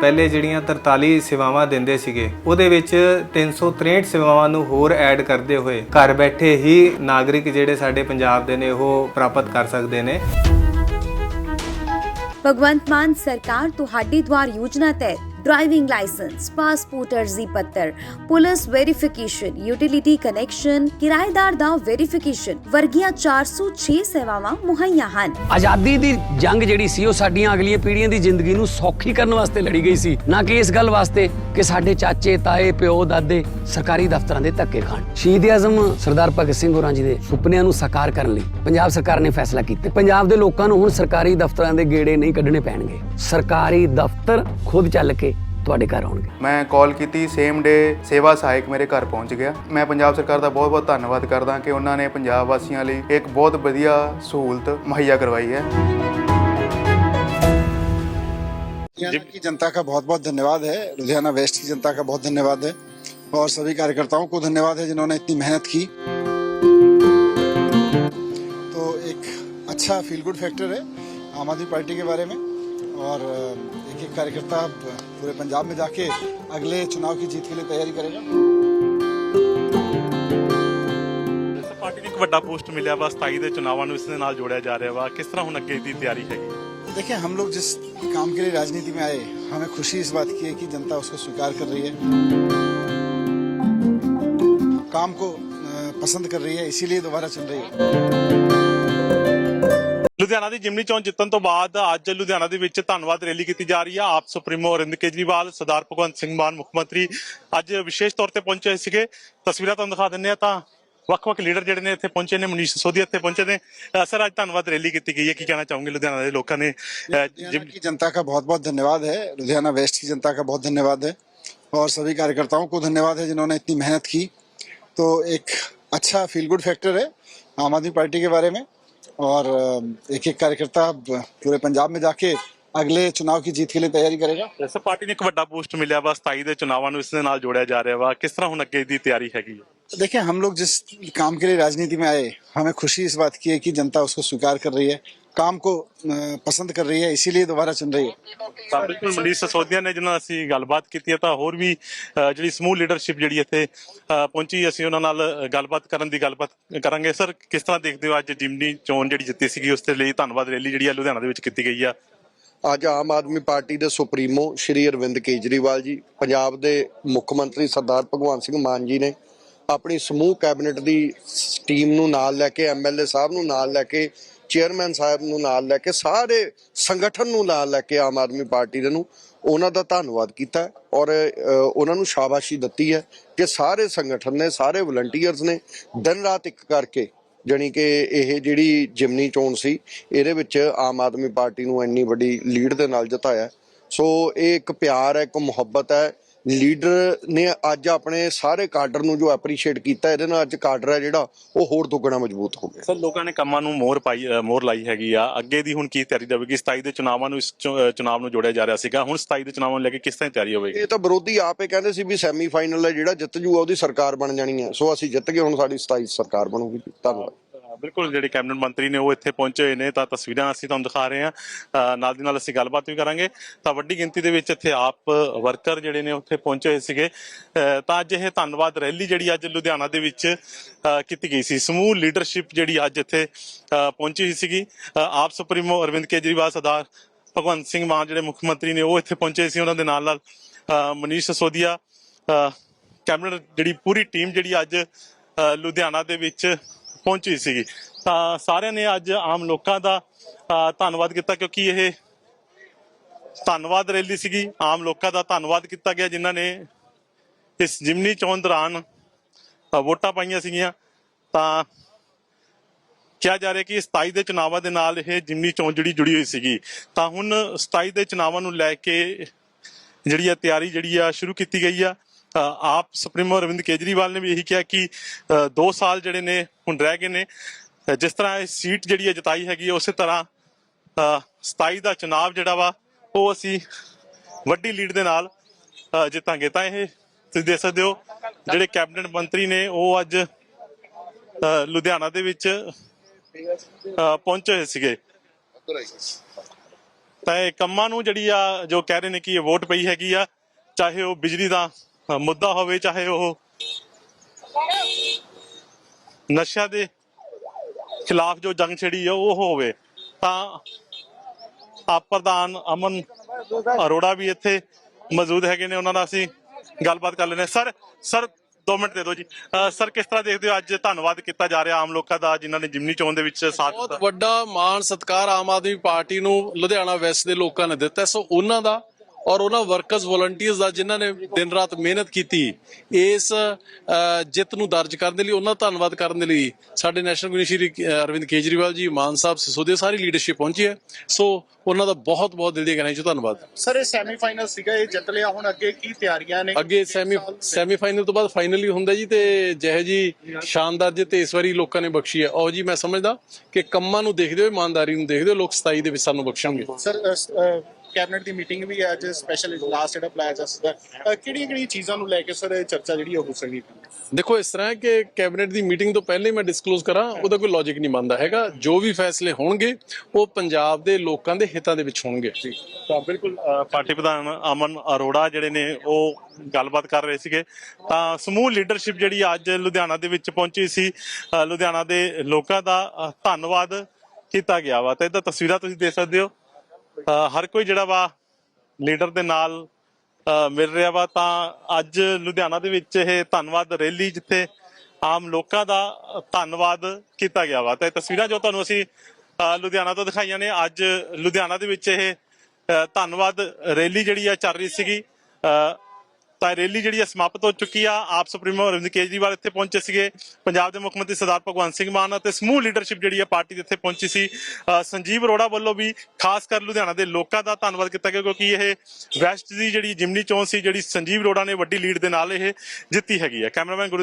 ਪਹਿਲੇ ਜਿਹੜੀਆਂ 43 ਸੇਵਾਵਾਂ ਦਿੰਦੇ ਸੀਗੇ, ਉਹਦੇ ਵਿੱਚ 363 ਸੇਵਾਵਾਂ ਨੂੰ ਹੋਰ ਐਡ ਕਰਦੇ ਹੋਏ ਘਰ ਬੈਠੇ ਹੀ ਨਾਗਰਿਕ ਜਿਹੜੇ ਸਾਡੇ ਪੰਜਾਬ ਦੇ ਨੇ, ਉਹ ਪ੍ਰਾਪਤ ਕਰ ਸਕਦੇ ਨੇ। ਭਗਵੰਤ ਮਾਨ ਸਰਕਾਰ ਤੁਹਾਡੀ ਦੁਆਰ ਯੋਜਨਾ ਤਹਿਤ ਡਰਾਈਵਿੰਗ ਲਾਇਸੈਂਸ ਪਾਸਪੋਰਟ ਅਰਜ਼ੀ ਪੱਤਰ ਪੁਲਿਸ ਵੈਰੀਫਿਕੇਸ਼ਨ ਯੂਟਿਲਿਟੀ ਕਨੈਕਸ਼ਨ ਕਿਰਾਏਦਾਰ ਦਾ ਵੈਰੀਫਿਕੇਸ਼ਨ ਵਰਗੀਆਂ 406 ਸੇਵਾਵਾਂ ਮੁਹੱਈਆ ਹਨ ਆਜ਼ਾਦੀ ਦੀ ਜੰਗ ਜਿਹੜੀ ਸੀ ਉਹ ਸਾਡੀਆਂ ਅਗਲੀਆਂ ਪੀੜ੍ਹੀਆਂ ਦੀ ਜ਼ਿੰਦਗੀ ਨੂੰ ਸੌਖੀ ਕਰਨ ਵਾਸਤੇ ਲੜੀ ਗਈ ਸੀ ਨਾ ਕਿ ਇਸ ਗੱਲ ਵਾਸਤੇ ਕਿ ਸਾਡੇ ਚਾਚੇ ਤਾਏ ਪਿਓ ਦਾਦੇ ਸਰਕਾਰੀ ਦਫ਼ਤਰਾਂ ਦੇ ਧੱਕੇ ਖਾਣ ਸ਼ਹੀਦ ਆਜ਼ਮ ਸਰਦਾਰ ਭਗਤ ਸਿੰਘ ਹੋਰਾਂ ਜੀ ਦੇ ਸੁਪਨਿਆਂ ਨੂੰ ਸਾਕਾਰ ਕਰਨ ਲਈ ਪੰਜਾਬ ਸਰਕਾਰ ਨੇ ਫੈਸਲਾ ਕੀਤਾ ਪੰਜਾਬ ਦੇ ਲੋਕਾਂ ਨੂੰ ਹੁਣ ਸਰਕਾਰੀ ਦਫ਼ਤਰਾਂ ਦੇ ਗੇੜੇ ਨਹੀਂ ਕੱਢਣੇ ਪੈਣਗੇ ਸਰਕਾਰੀ ਦਫ਼ਤਰ ਖੁਦ ਚੱਲ ਕੇ ਤੁਹਾਡੇ ਘਰ ਆਉਣਗੇ ਮੈਂ ਕਾਲ ਕੀਤੀ ਸੇਮ ਡੇ ਸੇਵਾ ਸਹਾਇਕ ਮੇਰੇ ਘਰ ਪਹੁੰਚ ਗਿਆ ਮੈਂ ਪੰਜਾਬ ਸਰਕਾਰ ਦਾ ਬਹੁਤ-ਬਹੁਤ ਧੰਨਵਾਦ ਕਰਦਾ ਕਿ ਉਹਨਾਂ ਨੇ ਪੰਜਾਬ ਵਾਸੀਆਂ ਲਈ ਇੱਕ ਬਹੁਤ ਵਧੀਆ ਸਹੂਲਤ ਮੁਹੱਈਆ ਕਰਵਾਈ ਹੈ लुधियाना की जनता का बहुत बहुत धन्यवाद है लुधियाना वेस्ट की जनता का बहुत धन्यवाद है और सभी कार्यकर्ताओं को धन्यवाद है जिन्होंने इतनी मेहनत की तो एक अच्छा फील गुड फैक्टर है आम आदमी पार्टी के बारे में और एक एक कार्यकर्ता अब पूरे पंजाब में जाके अगले चुनाव की जीत के लिए तैयारी करेगा ਇਸ ਪਾਰਟੀ ਨੂੰ ਇੱਕ ਵੱਡਾ ਪੋਸਟ ਮਿਲਿਆ ਵਾ 27 ਦੇ ਚੁਣਾਵਾਂ ਨੂੰ ਇਸ ਦੇ ਨਾਲ ਜੋੜਿਆ ਜਾ ਰਿਹਾ ਵਾ ਕਿਸ ਤਰ੍ਹਾਂ ਹੁਣ ਅੱਗੇ ਦੀ ਤਿਆਰੀ ਹੈਗੀ देखिए हम लोग जिस काम के लिए राजनीति में आए हमें खुशी इस बात की है कि जनता उसको स्वीकार कर रही है काम को अ, पसंद कर रही है इसीलिए दोबारा चुन रही है ਲੁਧਿਆਣਾ ਦੀ ਜਿਮਨੀ ਚੋਣ ਜਿੱਤਣ ਤੋਂ ਬਾਅਦ ਅੱਜ ਲੁਧਿਆਣਾ ਦੇ ਵਿੱਚ ਧੰਨਵਾਦ ਰੈਲੀ ਕੀਤੀ ਜਾ ਰਹੀ ਆ ਆਪ ਸੁਪਰੀਮੋ ਅਰਵਿੰਦ ਕੇਜਰੀਵਾਲ ਸਰਦਾਰ ਭਗਵੰਤ ਸਿੰਘ ਮਾਨ ਮੁੱਖ ਮੰਤਰੀ ਅੱਜ ਵਿਸ਼ੇਸ਼ ਤੌਰ ਤੇ ਪਹੁੰਚੇ ਸੀਗੇ ਤਸਵੀਰਾਂ ਤੁਹਾਨੂੰ ਦਿਖਾ ਦਿੰਨੇ ਆ ਤਾਂ ਵੱਖ-ਵੱਖ ਲੀਡਰ ਜਿਹੜੇ ਨੇ ਇੱਥੇ ਪਹੁੰਚੇ ਨੇ ਮਨੀਸ਼ ਸੋਧੀ ਇੱਥੇ ਪਹੁੰਚੇ ਨੇ ਅ, ਸਰ ਅੱਜ ਧੰਨਵਾਦ ਰੈਲੀ ਕੀਤੀ ਗਈ ਹੈ ਕੀ ਕਹਿਣਾ ਚਾਹੋਗੇ ਲੁਧਿਆਣਾ ਦੇ ਲੋਕਾਂ ਨੇ ਅ, लुधियाना ਜਿਮ- की जनता का बहुत बहुत धन्यवाद है लुधियाना वेस्ट की जनता का बहुत धन्यवाद है और सभी कार्यकर्ताओं को धन्यवाद है जिन्होंने इतनी मेहनत की तो एक अच्छा फील गुड फैक्टर है आम आदमी पार्टी के बारे में और एक एक कार्यकर्ता अब पूरे पंजाब में जाके अगले चुनाव की जीत के लिए तैयारी करेगा ਇਸ ਪਾਰਟੀ ਨੂੰ ਇੱਕ ਵੱਡਾ ਪੋਸਟ ਮਿਲਿਆ ਵਾ 27 ਦੇ ਚੁਣਾਵਾਂ ਨੂੰ ਇਸ ਦੇ ਨਾਲ ਜੋੜਿਆ ਜਾ ਰਿਹਾ ਵਾ ਕਿਸ ਤਰ੍ਹਾਂ ਹੁਣ ਅੱਗੇ ਦੀ ਤਿਆਰੀ ਹੈਗੀ ਹੈ देखिए हम लोग जिस काम के लिए राजनीति में आए हमें खुशी इस बात की है कि जनता उसको स्वीकार कर रही है काम को अ, पसंद कर रही है इसीलिए दोबारा चुन रही है ਤਾਂ ਬਿਲਕੁਲ ਮਨੀਸ਼ ਸਸੋਦੀਆ ਨੇ ਜਿਹਨਾਂ ਨਾਲ ਅਸੀਂ ਗੱਲਬਾਤ ਕੀਤੀ ਹੈ ਤਾਂ ਹੋਰ ਵੀ ਅ, ਜਿਹੜੀ ਸਮੂਹ ਲੀਡਰਸ਼ਿਪ ਜਿਹੜੀ ਇੱਥੇ ਅ, ਪਹੁੰਚੀ ਅਸੀਂ ਉਹਨਾਂ ਨਾਲ ਅ, ਗੱਲਬਾਤ ਕਰਨ ਦੀ ਗੱਲਬਾਤ ਕਰਾਂਗੇ ਸਰ ਕਿਸ ਤਰ੍ਹਾਂ ਦੇਖਦੇ ਹੋ ਅੱਜ ਜਿਮਨੀ ਚੋਣ ਜਿਹੜੀ ਜਿੱਤੀ ਸੀਗੀ ਉਸ ਦੇ ਲਈ ਧੰਨਵਾਦ ਰੈਲੀ ਜਿਹੜੀ ਆ ਲੁਧਿਆਣਾ ਦੇ ਵਿੱਚ ਕੀਤੀ ਗਈ ਆ ਅੱਜ ਆਮ ਆਦਮੀ ਪਾਰਟੀ ਦੇ ਸੁਪਰੀਮੋ ਸ਼੍ਰੀ ਅਰਵਿੰਦ ਕੇਜਰੀਵਾਲ ਜੀ ਪੰਜਾਬ ਦੇ ਮੁੱਖ ਮੰਤਰੀ ਸਰਦਾਰ ਭਗਵੰਤ ਸਿੰਘ ਮਾਨ ਜੀ ਨੇ ਆਪਣੀ ਸਮੂਹ ਕੈਬਨਿਟ ਦੀ ਟੀਮ ਨੂੰ ਨਾਲ ਲੈ ਕੇ ਐਮਐਲਏ ਸਾਹਿਬ ਨੂੰ ਨਾਲ ਲੈ ਕੇ ਚੇਅਰਮੈਨ ਸਾਹਿਬ ਨੂੰ ਨਾਲ ਲੈ ਕੇ, ਸਾਰੇ ਸੰਗਠਨ ਨੂੰ ਨਾਲ ਲੈ ਕੇ ਆਮ ਆਦਮੀ ਪਾਰਟੀ ਦੇ ਨੂੰ ਉਹਨਾਂ ਦਾ ਧੰਨਵਾਦ ਕੀਤਾ ਔਰ ਉਹਨਾਂ ਨੂੰ ਸ਼ਾਬਾਸ਼ੀ ਦਿੱਤੀ ਹੈ ਕਿ ਸਾਰੇ ਸੰਗਠਨ ਨੇ, ਸਾਰੇ ਵਲੰਟੀਅਰਸ ਨੇ ਦਿਨ ਰਾਤ ਇੱਕ ਕਰਕੇ ਜਾਣੀ ਕਿ ਇਹ ਜਿਹੜੀ ਜਿਮਨੀ ਚੋਣ ਸੀ, ਇਹਦੇ ਵਿੱਚ ਆਮ ਆਦਮੀ ਪਾਰਟੀ ਨੂੰ ਇੰਨੀ ਵੱਡੀ ਲੀਡ ਦੇ ਨਾਲ ਜਿਤਾਇਆ ਸੋ ਇਹ ਇੱਕ ਪਿਆਰ ਹੈ, ਇੱਕ ਮੁਹੱਬਤ ਹੈ ਲੀਡਰ ਨੇ ਅੱਜ ਆਪਣੇ ਸਾਰੇ ਕਾਡਰ ਨੂੰ ਜੋ ਐਪਰੀਸ਼ੀਏਟ ਕੀਤਾ ਇਹਦੇ ਨਾਲ ਅੱਜ ਕਾਡਰ ਹੈ ਜਿਹੜਾ ਉਹ ਹੋਰ ਦੁੱਗਣਾ ਮਜ਼ਬੂਤ ਹੋ ਗਿਆ। ਸਰ ਲੋਕਾਂ ਨੇ ਕੰਮਾਂ ਨੂੰ ਮੋਹਰ ਪਾਈ ਅ, ਮੋਹਰ ਲਾਈ ਹੈਗੀ ਆ। ਅੱਗੇ ਦੀ ਹੁਣ ਕੀ ਤਿਆਰੀ ਜਾਵੇਗੀ? 27 ਦੇ ਚੁਣਾਵਾਂ ਨੂੰ ਇਸ ਚੁਣਾਵ ਨੂੰ ਜੋੜਿਆ ਜਾ ਰਿਹਾ ਸੀਗਾ। ਹੁਣ 27 ਦੇ ਚੁਣਾਵਾਂ ਨੂੰ ਲੈ ਕੇ ਕਿਸ ਤਰ੍ਹਾਂ ਤਿਆਰੀ ਹੋਵੇਗੀ? ਇਹ ਤਾਂ ਵਿਰੋਧੀ ਆਪੇ ਕਹਿੰਦੇ ਸੀ ਵੀ ਸੈਮੀਫਾਈਨਲ ਹੈ ਜਿਹੜਾ ਜਿੱਤ ਜੂਗਾ ਉਹਦੀ ਸਰਕਾਰ ਬਣ ਜਾਣੀ ਹੈ। ਸੋ ਅਸੀਂ ਜਿੱਤ ਗਏ ਹੁਣ ਸਾਡੀ 27 ਸਰਕਾਰ ਬਣੂਗੀ। ਧੰਨਵਾਦ। ਬਿਲਕੁਲ, ਜਿਹੜੇ ਕੈਬਨਿਟ ਮੰਤਰੀ ਨੇ ਉਹ ਇੱਥੇ ਪਹੁੰਚੇ ਹੋਏ ਨੇ, ਤਾਂ ਤਸਵੀਰਾਂ ਅਸੀਂ ਤੁਹਾਨੂੰ ਦਿਖਾ ਰਹੇ ਹਾਂ। ਨਾਲ ਦੀ ਨਾਲ ਅਸੀਂ ਗੱਲਬਾਤ ਵੀ ਕਰਾਂਗੇ। ਤਾਂ ਵੱਡੀ ਗਿਣਤੀ ਦੇ ਵਿੱਚ ਇੱਥੇ ਆਪ ਵਰਕਰ ਜਿਹੜੇ ਨੇ ਉੱਥੇ ਪਹੁੰਚੇ ਹੋਏ ਸੀਗੇ। ਤਾਂ ਅੱਜ ਇਹ ਧੰਨਵਾਦ ਰੈਲੀ ਜਿਹੜੀ ਅੱਜ ਲੁਧਿਆਣਾ ਦੇ ਵਿੱਚ ਕੀਤੀ ਗਈ ਸੀ। ਸਮੂਹ ਲੀਡਰਸ਼ਿਪ ਜਿਹੜੀ ਅੱਜ ਇੱਥੇ ਪਹੁੰਚੀ ਹੋਈ ਸੀਗੀ। ਆਪ ਸੁਪਰੀਮੋ ਅਰਵਿੰਦ ਕੇਜਰੀਵਾਲ, ਸਰਦਾਰ ਭਗਵੰਤ ਸਿੰਘ ਮਾਨ ਜਿਹੜੇ ਮੁੱਖ ਮੰਤਰੀ ਨੇ, ਉਹ ਇੱਥੇ ਪਹੁੰਚੇ ਸੀ। ਉਹਨਾਂ ਦੇ ਨਾਲ ਨਾਲ ਮਨੀਸ਼ ਸਸੋਦੀਆ ਕੈਬਨਿਟ ਜਿਹੜੀ ਪੂਰੀ ਟੀਮ ਜਿਹੜੀ ਅੱਜ ਲੁਧਿਆਣਾ ਦੇ ਵਿੱਚ ਪਹੁੰਚੀ ਸੀਗੀ। ਤਾਂ ਸਾਰਿਆਂ ਨੇ ਅੱਜ ਆਮ ਲੋਕਾਂ ਦਾ ਧੰਨਵਾਦ ਕੀਤਾ ਕਿਉਂਕਿ ਇਹ ਧੰਨਵਾਦ ਰੈਲੀ ਸੀਗੀ। ਆਮ ਲੋਕਾਂ ਦਾ ਧੰਨਵਾਦ ਕੀਤਾ ਗਿਆ ਜਿਨ੍ਹਾਂ ਨੇ ਇਸ ਜਿਮਨੀ ਚੋਣ ਦੌਰਾਨ ਵੋਟਾਂ ਪਾਈਆਂ ਸੀਗੀਆਂ। ਤਾਂ ਕਿਹਾ ਜਾ ਰਿਹਾ ਕਿ 27 ਦੇ ਚੁਣਾਵਾਂ ਦੇ ਨਾਲ ਇਹ ਜਿਮਨੀ ਚੋਣ ਜਿਹੜੀ ਜੁੜੀ ਹੋਈ ਸੀਗੀ। ਤਾਂ ਹੁਣ 27 ਦੇ ਚੁਣਾਵਾਂ ਨੂੰ ਲੈ ਕੇ ਜਿਹੜੀ ਆ ਤਿਆਰੀ ਜਿਹੜੀ ਆ ਸ਼ੁਰੂ ਕੀਤੀ ਗਈ ਆ। ਆਪ ਸੁਪਰੀਮੋ ਅਰਵਿੰਦ ਕੇਜਰੀਵਾਲ ਨੇ ਵੀ ਇਹੀ ਕਿਹਾ ਕਿ 2 ਸਾਲ ਜਿਹੜੇ ਨੇ ਹੁਣ ਰਹਿ ਗਏ ਨੇ। ਜਿਸ ਤਰ੍ਹਾਂ ਇਹ ਸੀਟ ਜਿਹੜੀ ਹੈ ਜਿਤਾਈ ਹੈਗੀ ਉਸੇ ਤਰ੍ਹਾਂ 27 ਦਾ ਚੁਣਾਵ ਜਿਹੜਾ ਵਾ, ਉਹ ਅਸੀਂ ਵੱਡੀ ਲੀਡ ਦੇ ਨਾਲ ਜਿੱਤਾਂਗੇ। ਤਾਂ ਇਹ ਤੁਸੀਂ ਦੇਖ ਸਕਦੇ ਹੋ, ਜਿਹੜੇ ਕੈਬਨਿਟ ਮੰਤਰੀ ਨੇ, ਉਹ ਅੱਜ ਲੁਧਿਆਣਾ ਦੇ ਵਿੱਚ ਪਹੁੰਚੇ ਹੋਏ ਸੀਗੇ। ਤਾਂ ਇਹ ਕੰਮਾਂ ਨੂੰ ਜਿਹੜੀ ਆ, ਜੋ ਕਹਿ ਰਹੇ ਨੇ ਕਿ ਇਹ ਵੋਟ ਪਈ ਹੈਗੀ ਆ, ਚਾਹੇ ਉਹ ਬਿਜਲੀ ਦਾ ਮੁੱਦਾ ਹੋਵੇ ਚਾਹੇ ਉਹ ਨਸ਼ਿਆਂ ਦੇ ਖਿਲਾਫ ਜੋ ਜੰਗ ਛੜੀ ਆ ਉਹ ਹੋਵੇ। ਤਾਂ ਆਪ ਪ੍ਰਧਾਨ ਅਮਨ ਅਰੋੜਾ ਵੀ ਇੱਥੇ ਮੌਜੂਦ ਹੈਗੇ ਨੇ ਉਹਨਾਂ ਨਾਲ ਅਸੀਂ ਗੱਲਬਾਤ ਕਰ ਲੈਣੇ ਸਰ ਸਰ 2 ਮਿੰਟ ਦੇ ਦਿਓ ਜੀ। ਅ, ਸਰ ਕਿਸ ਤਰ੍ਹਾਂ ਦੇਖਦੇ ਹੋ ਅੱਜ ਧੰਨਵਾਦ ਕੀਤਾ ਜਾ ਰਿਹਾ ਆਮ ਲੋਕਾਂ ਦਾ ਜਿਨ੍ਹਾਂ ਨੇ ਜਿਮਨੀ ਚੋਣ ਦੇ ਵਿੱਚ ਸਾਥ ਬਹੁਤ ਦਿੱਤਾ ਵੱਡਾ ਮਾਣ ਸਤਿਕਾਰ ਆਮ ਆਦਮੀ ਪਾਰਟੀ ਨੂੰ ਲੁਧਿਆਣਾ ਵੈਸਟ ਦੇ ਲੋਕਾਂ ਨੇ ਦਿੱਤਾ। ਹੈ। ਸੋ ਉਹਨਾਂ ਦਾ ਔਰ ਉਹਨਾਂ ਵਰਕਰਸ ਵਲੰਟੀਅਰਸ ਦਾ ਜਿਨ੍ਹਾਂ ਨੇ ਦਿਨ ਰਾਤ ਮਿਹਨਤ ਕੀਤੀ ਇਸ ਜਿੱਤ ਨੂੰ ਦਰਜ ਕਰਨ ਦੇ ਲਈ ਉਹਨਾਂ ਦਾ ਧੰਨਵਾਦ ਕਰਨ ਦੇ ਲਈ ਸਾਡੇ ਨੈਸ਼ਨਲ ਕਮਿਸ਼ਨ ਸ਼੍ਰੀ ਅਰਵਿੰਦ ਕੇਜਰੀਵਾਲ ਜੀ ਮਾਨ ਸਾਹਿਬ ਸਿਸੋਦੀਆ ਸਾਰੀ ਲੀਡਰਸ਼ਿਪ ਪਹੁੰਚੀ ਹੈ। ਸੋ ਉਹਨਾਂ ਦਾ ਬਹੁਤ ਬਹੁਤ ਦਿਲ ਦੀਆਂ ਗਹਿਰਾਈਆਂ ਚੋਂ ਧੰਨਵਾਦ। ਸਰ ਇਹ ਸੈਮੀਫਾਈਨਲ ਸੀਗਾ ਇਹ ਜਿੱਤ ਲਿਆ ਹੁਣ ਅੱਗੇ ਕੀ ਤਿਆਰੀਆਂ ਨੇ? ਅੱਗੇ ਸੈਮੀ ਸੈਮੀਫਾਈਨਲ ਤੋਂ ਬਾਅਦ ਫਾਈਨਲ ਹੀ ਹੁੰਦਾ ਜੀ ਤੇ ਜਿਹੇ ਜੀ ਸ਼ਾਨਦਾਰ ਜਿੱਤ ਇਸ ਵਾਰੀ ਲੋਕਾਂ ਨੇ ਬਖਸ਼ੀ ਹੈ। ਉਹ ਜੀ ਮੈਂ ਸਮਝਦਾ ਕਿ ਕੰਮਾਂ ਨੂੰ ਦੇਖਦੇ ਹੋਏ ਇਮਾਨਦਾਰੀ ਨੂੰ ਦੇਖਦੇ ਹੋਏ ਲੋਕ 27 ਦੇ ਵਿੱਚ ਸਾਨੂੰ ਬਖਸ਼ਣਗੇ। ਸਰ ਕੈਬਨਿਟ ਦੀ ਮੀਟਿੰਗ ਵੀ ਹੈ ਅੱਜ ਸਪੈਸ਼ਲ ਇਜਲਾਸ ਜਿਹੜਾ ਬੁਲਾਇਆ ਜਾ ਸਕਦਾ। ਕਿਹੜੀਆਂ ਕਿਹੜੀਆਂ ਚੀਜ਼ਾਂ ਨੂੰ ਲੈ ਕੇ ਸਰ ਚਰਚਾ ਜਿਹੜੀ ਹੋ ਸਕਦੀ ਹੈ? ਦੇਖੋ ਇਸ ਤਰ੍ਹਾਂ ਹੈ ਕਿ ਕੈਬਨਿਟ ਦੀ ਮੀਟਿੰਗ ਤੋਂ ਪਹਿਲੇ ਹੀ ਮੈਂ ਡਿਸਕਲੋਜ਼ ਕਰਾਂ ਉਹਦਾ ਕੋਈ ਲੌਜੀਕ ਨਹੀਂ ਬਣਦਾ ਹੈਗਾ। ਜੋ ਵੀ ਫੈਸਲੇ ਹੋਣਗੇ ਉਹ ਪੰਜਾਬ ਦੇ ਲੋਕਾਂ ਦੇ ਹਿੱਤਾਂ ਦੇ ਵਿੱਚ ਹੋਣਗੇ। ਤਾਂ ਬਿਲਕੁਲ ਪਾਰਟੀ ਪ੍ਰਧਾਨ ਅਮਨ ਅਰੋੜਾ ਜਿਹੜੇ ਨੇ ਉਹ ਗੱਲਬਾਤ ਕਰ ਰਹੇ ਸੀਗੇ। ਤਾਂ ਸਮੂਹ ਲੀਡਰਸ਼ਿਪ ਜਿਹੜੀ ਅੱਜ ਲੁਧਿਆਣਾ ਦੇ ਵਿੱਚ ਪਹੁੰਚੀ ਸੀ ਲੁਧਿਆਣਾ ਦੇ ਲੋਕਾਂ ਦਾ ਧੰਨਵਾਦ ਕੀਤਾ ਗਿਆ ਵਾ। ਤੇ ਇਹਦਾ ਤਸਵੀਰਾਂ ਤੁਸੀਂ ਦੇਖ ਸਕਦੇ ਹੋ। ਹਰ ਕੋਈ ਜਿਹੜਾ ਵਾ ਲੀਡਰ ਦੇ ਨਾਲ ਮਿਲ ਰਿਹਾ ਵਾ ਤਾਂ ਅੱਜ ਲੁਧਿਆਣਾ ਦੇ ਵਿੱਚ ਇਹ ਧੰਨਵਾਦ ਰੈਲੀ ਜਿੱਥੇ ਆਮ ਲੋਕਾਂ ਦਾ ਧੰਨਵਾਦ ਕੀਤਾ ਗਿਆ ਵਾ। ਤੇ ਤਸਵੀਰਾਂ ਜੋ ਤੁਹਾਨੂੰ ਅਸੀਂ ਲੁਧਿਆਣਾ ਤੋਂ ਦਿਖਾਈਆਂ ਨੇ ਅੱਜ ਲੁਧਿਆਣਾ ਦੇ ਵਿੱਚ ਇਹ ਧੰਨਵਾਦ ਰੈਲੀ ਜਿਹੜੀ ਆ ਚੱਲ ਰਹੀ ਸੀਗੀ। ਅ, ਤਾਂ ਰੈਲੀ ਜਿਹੜੀ ਆ ਸਮਾਪਤ ਹੋ ਚੁੱਕੀ ਆ। ਆਪ ਸੁਪਰੀਮੋ ਅਰਵਿੰਦ ਕੇਜਰੀਵਾਲ ਇੱਥੇ ਪਹੁੰਚੇ ਸੀਗੇ। ਪੰਜਾਬ ਦੇ ਮੁੱਖ ਮੰਤਰੀ ਸਰਦਾਰ ਭਗਵੰਤ ਸਿੰਘ ਮਾਨ ਅਤੇ ਸਮੂਹ ਲੀਡਰਸ਼ਿਪ ਜਿਹੜੀ ਆ ਪਾਰਟੀ ਦੇ ਇੱਥੇ ਪਹੁੰਚੀ ਸੀ। ਅ, ਸੰਜੀਵ ਅਰੋੜਾ ਵੱਲੋਂ ਵੀ ਖਾਸ ਕਰ ਲੁਧਿਆਣਾ ਦੇ ਲੋਕਾਂ ਦਾ ਧੰਨਵਾਦ ਕੀਤਾ ਗਿਆ ਕਿਉਂਕਿ ਇਹ ਵੈਸਟ ਦੀ ਜਿਹੜੀ ਜਿਮਨੀ ਚੋਣ ਸੀ ਜਿਹੜੀ ਸੰਜੀਵ ਅਰੋੜਾ ਨੇ ਵੱਡੀ ਲੀਡ ਦੇ ਨਾਲ ਇਹ ਜਿੱਤੀ ਹੈਗੀ ਹੈ ਕੈਮਰਾਮੈਨ ਗੁਰਿੰਦਰ